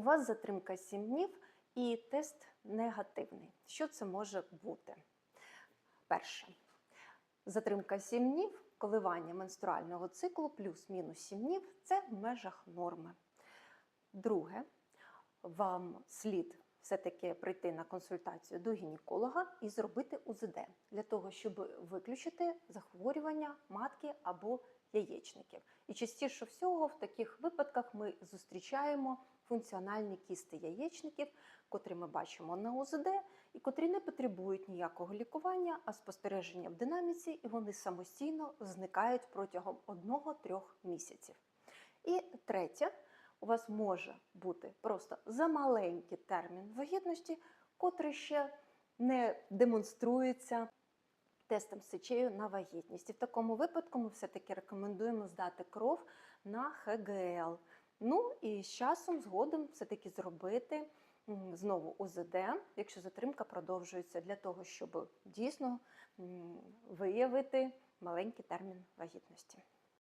у вас затримка 7 днів і тест негативний. Що це може бути? Перше, затримка 7 днів, коливання менструального циклу плюс-мінус 7 днів це в межах норми. Друге, вам слід все-таки прийти на консультацію до гінеколога і зробити УЗД для того, щоб виключити захворювання матки або яєчників. Частіше всього в таких випадках ми зустрічаємо функціональні кісти яєчників, котрі ми бачимо на УЗД, і котрі не потребують ніякого лікування, а спостереження в динаміці, і вони самостійно зникають протягом 1-3 місяців. І третє, у вас може бути просто замаленький термін вагітності, котрий ще не демонструється тестом сечею на вагітність. І в такому випадку ми все-таки рекомендуємо здати кров на ХГЛ. Ну і з часом згодом все-таки зробити знову УЗД, якщо затримка продовжується, для того, щоб дійсно виявити маленький термін вагітності.